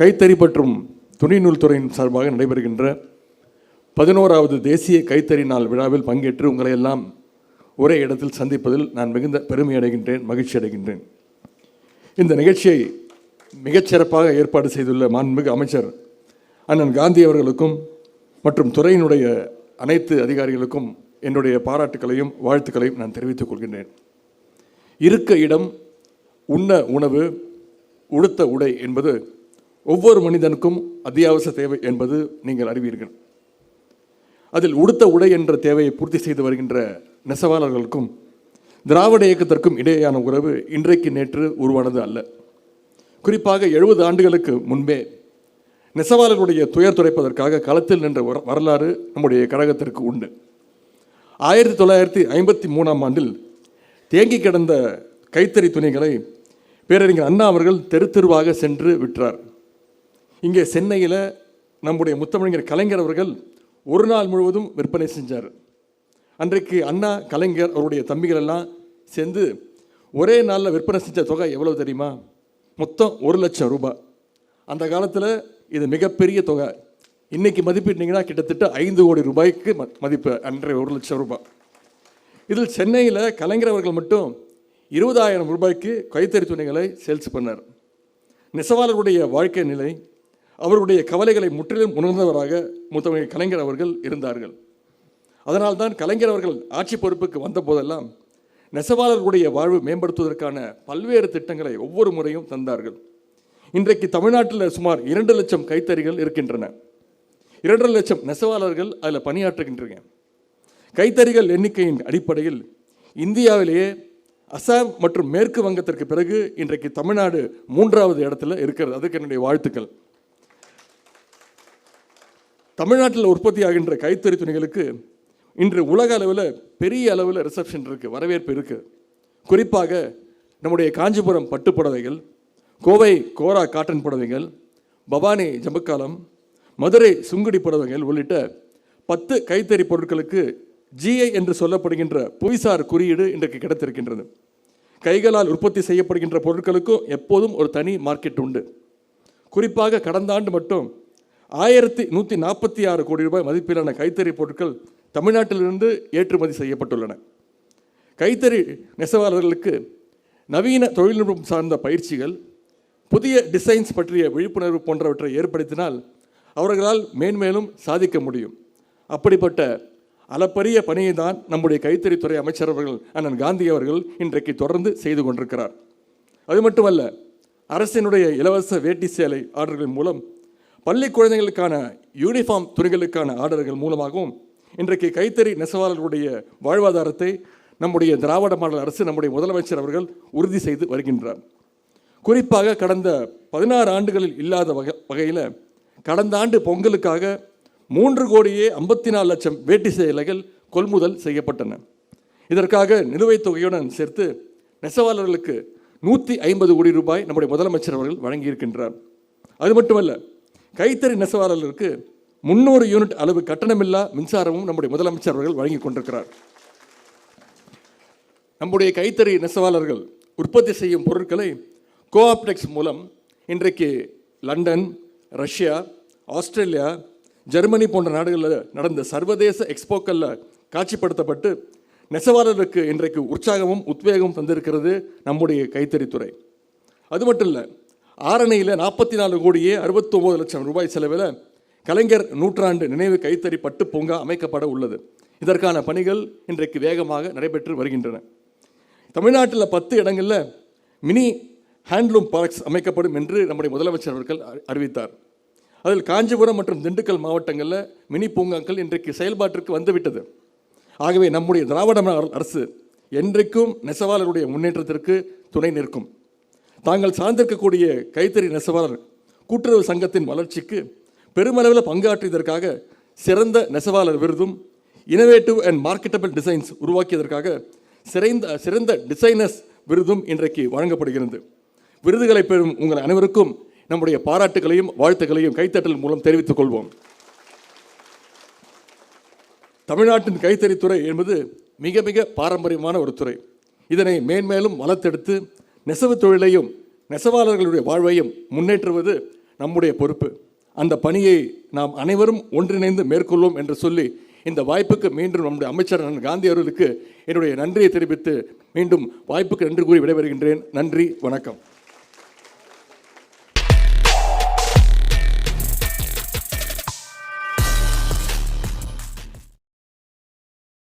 கைத்தறி மற்றும் துணி நூல்துறையின் சார்பாக நடைபெறுகின்ற பதினோராவது தேசிய கைத்தறி நாள் விழாவில் பங்கேற்று உங்களை எல்லாம் ஒரே இடத்தில் சந்திப்பதில் நான் மிகுந்த பெருமை அடைகின்றேன் மகிழ்ச்சி அடைகின்றேன். இந்த நிகழ்ச்சியை மிகச்சிறப்பாக ஏற்பாடு செய்துள்ள மாண்புமிகு அமைச்சர் அண்ணன் காந்தி அவர்களுக்கும் மற்றும் துறையினுடைய அனைத்து அதிகாரிகளுக்கும் என்னுடைய பாராட்டுக்களையும் வாழ்த்துக்களையும் நான் தெரிவித்துக் கொள்கின்றேன். இருக்க இடம் உண்ண உணவு உடுத்த உடை என்பது ஒவ்வொரு மனிதனுக்கும் அத்தியாவசிய தேவை என்பது நீங்கள் அறிவீர்கள். அதில் உடுத்த உடை என்ற தேவையை பூர்த்தி செய்து வருகின்ற நெசவாளர்களுக்கும் திராவிட இயக்கத்திற்கும் இடையேயான உறவு இன்றைக்கு நேற்று உருவானது அல்ல. குறிப்பாக எழுபது ஆண்டுகளுக்கு முன்பே நெசவாளர்களுடைய துயர் துடைப்பதற்காக களத்தில் நின்ற வர- வரலாறு நம்முடைய கழகத்திற்கு உண்டு. ஆயிரத்தி தொள்ளாயிரத்தி ஐம்பத்தி மூணாம் ஆண்டில் தேங்கி கிடந்த கைத்தறி துணிகளை பேரறிஞர் அண்ணா அவர்கள் தெரு தெருவாக சென்று விற்றார். இங்கே சென்னையில் நம்முடைய முத்தமிழர் கலைஞர் அவர்கள் ஒரு நாள் முழுவதும் விற்பனை செஞ்சார். அன்றைக்கு அண்ணா கலைஞர் அவருடைய தம்பிகள் எல்லாம் சேர்ந்து ஒரே நாளில் விற்பனை செஞ்ச தொகை எவ்வளவு தெரியுமா? மொத்தம் ஒரு லட்சம் ரூபாய். அந்த காலத்தில் இது மிகப்பெரிய தொகை. இன்றைக்கி மதிப்பிட்டீங்கன்னா கிட்டத்தட்ட ஐந்து கோடி ரூபாய்க்கு ம- மதிப்பு. அன்றைய ஒரு லட்சம் ரூபாய். இதில் சென்னையில் கலைஞர் அவர்கள் மட்டும் இருபதாயிரம் ரூபாய்க்கு கைத்தறி துணிகளை சேல்ஸ் பண்ணார். நெசவாளருடைய வாழ்க்கை நிலை அவருடைய கவலைகளை முற்றிலும் உணர்ந்தவராக முத்தமிழ் கலைஞர் அவர்கள் இருந்தார்கள். அதனால்தான் கலைஞர் அவர்கள் ஆட்சி பொறுப்புக்கு வந்த போதெல்லாம் நெசவாளர்களுடைய வாழ்வு மேம்படுத்துவதற்கான பல்வேறு திட்டங்களை ஒவ்வொரு முறையும் தந்தார்கள். இன்றைக்கு தமிழ்நாட்டில் சுமார் இரண்டு லட்சம் கைத்தறிகள் இருக்கின்றன. இரண்டரை லட்சம் நெசவாளர்கள் அதில் பணியாற்றுகின்றன. கைத்தறிகள் எண்ணிக்கையின் அடிப்படையில் இந்தியாவிலேயே அசாம் மற்றும் மேற்கு வங்கத்திற்கு பிறகு இன்றைக்கு தமிழ்நாடு மூன்றாவது இடத்துல இருக்கிறது. அதுக்கு என்னுடைய வாழ்த்துக்கள். தமிழ்நாட்டில் உற்பத்தி ஆகின்ற கைத்தறி துணிகளுக்கு இன்று உலக அளவில் பெரிய அளவில் ரிசப்ஷன் இருக்குது வரவேற்பு இருக்குது குறிப்பாக நம்முடைய காஞ்சிபுரம் பட்டு புடவைகள் கோவை கோரா காட்டன் புடவைகள் பவானி ஜம்பக்காலம் மதுரை சுங்குடி புடவைகள் உள்ளிட்ட பத்து கைத்தறி பொருட்களுக்கு ஜிஐ என்று சொல்லப்படுகின்ற புவிசார் குறியீடு இன்றைக்கு கிடைத்திருக்கின்றது. கைகளால் உற்பத்தி செய்யப்படுகின்ற பொருட்களுக்கும் எப்போதும் ஒரு தனி மார்க்கெட் உண்டு. குறிப்பாக கடந்த ஆண்டு மட்டும் ஆயிரத்தி நூற்றி நாற்பத்தி ஆறு கோடி ரூபாய் மதிப்பிலான கைத்தறி பொருட்கள் தமிழ்நாட்டிலிருந்து ஏற்றுமதி செய்யப்பட்டுள்ளன. கைத்தறி நெசவாளர்களுக்கு நவீன தொழில்நுட்பம் சார்ந்த பயிற்சிகள் புதிய டிசைன்ஸ் பற்றிய விழிப்புணர்வு போன்றவற்றை ஏற்படுத்தினால் அவர்களால் மேன்மேலும் சாதிக்க முடியும். அப்படிப்பட்ட அளப்பரிய பணியை தான் நம்முடைய கைத்தறித்துறை அமைச்சர் அவர்கள் அண்ணன் காந்தி அவர்கள் இன்றைக்கு தொடர்ந்து செய்து கொண்டிருக்கிறார். அது மட்டுமல்ல அரசினுடைய இலவச வேட்டி சேலை ஆர்டர்கள் மூலம் பள்ளி குழந்தைகளுக்கான யூனிஃபார்ம் துணிகளுக்கான ஆர்டர்கள் மூலமாகவும் இன்றைக்கு கைத்தறி நெசவாளர்களுடைய வாழ்வாதாரத்தை நம்முடைய திராவிட மாடல் அரசு நம்முடைய முதலமைச்சர் அவர்கள் உறுதி செய்து வருகின்றார். குறிப்பாக கடந்த பதினாறு ஆண்டுகளில் இல்லாத வகை வகையில் கடந்த ஆண்டு பொங்கலுக்காக மூன்று கோடியே ஐம்பத்தி நாலு லட்சம் வேட்டி சேலைகள் கொள்முதல் செய்யப்பட்டன. இதற்காக நிலுவைத் தொகையுடன் சேர்த்து நெசவாளர்களுக்கு நூற்றி ஐம்பது கோடி ரூபாய் நம்முடைய முதலமைச்சர் அவர்கள் வழங்கியிருக்கின்றார். அது மட்டுமல்ல கைத்தறி நெசவாளர்களுக்கு முந்நூறு யூனிட் அளவு கட்டணமில்லா மின்சாரமும் நம்முடைய முதலமைச்சர் அவர்கள் வழங்கி கொண்டிருக்கிறார். நம்முடைய கைத்தறி நெசவாளர்கள் உற்பத்தி செய்யும் பொருட்களை கோஆப்டெக்ஸ் மூலம் இன்றைக்கு லண்டன் ரஷ்யா ஆஸ்திரேலியா ஜெர்மனி போன்ற நாடுகளில் நடந்த சர்வதேச எக்ஸ்போக்களில் காட்சிப்படுத்தப்பட்டு நெசவாளர்களுக்கு இன்றைக்கு உற்சாகமும் உத்வேகமும் தந்திருக்கிறது நம்முடைய கைத்தறித்துறை. அது மட்டும் இல்லை ஆரணியில் நாற்பத்தி நாலு கோடியே அறுபத்தொம்போது லட்சம் ரூபாய் செலவில் கலைஞர் நூற்றாண்டு நினைவு கைத்தறி பட்டு பூங்கா அமைக்கப்பட உள்ளது. இதற்கான பணிகள் இன்றைக்கு வேகமாக நடைபெற்று வருகின்றன. தமிழ்நாட்டில் பத்து இடங்களில் மினி ஹேண்ட்லூம் பார்க்ஸ் அமைக்கப்படும் என்று நம்முடைய முதலமைச்சர் அவர்கள் அறிவித்தார். அதில் காஞ்சிபுரம் மற்றும் திண்டுக்கல் மாவட்டங்களில் மினி பூங்காக்கள் இன்றைக்கு செயல்பாட்டிற்கு வந்துவிட்டது. ஆகவே நம்முடைய திராவிட அரசு என்றைக்கும் நெசவாளருடைய முன்னேற்றத்திற்கு துணை நிற்கும். தாங்கள் சார்ந்திருக்கக்கூடிய கைத்தறி நெசவாளர் கூட்டுறவு சங்கத்தின் வளர்ச்சிக்கு பெருமளவில் பங்காற்றியதற்காக சிறந்த நெசவாளர் விருதும் இனோவேட்டிவ் அண்ட் மார்க்கெட்டபிள் டிசைன்ஸ் உருவாக்கியதற்காக சிறந்த சிறந்த டிசைனர்ஸ் விருதும் இன்றைக்கு வழங்கப்படுகிறது. விருதுகளை பெறும் உங்கள் அனைவருக்கும் நம்முடைய பாராட்டுகளையும் வாழ்த்துக்களையும் கைத்தட்டல் மூலம் தெரிவித்துக் கொள்வோம். தமிழ்நாட்டின் கைத்தறித்துறை என்பது மிக மிக பாரம்பரியமான ஒரு துறை. இதனை மேன்மேலும் வளர்த்தெடுத்து நெசவு தொழிலையும் நெசவாளர்களுடைய வாழ்வையும் முன்னேற்றுவது நம்முடைய பொறுப்பு. அந்த பணியை நாம் அனைவரும் ஒன்றிணைந்து மேற்கொள்வோம் என்று சொல்லி இந்த வாய்ப்புக்கு மீண்டும் நம்முடைய அமைச்சர் காந்தி அவர்களுக்கு என்னுடைய நன்றியை தெரிவித்து மீண்டும் வாய்ப்புக்கு நன்றி கூறி விடைபெறுகின்றேன். நன்றி வணக்கம்.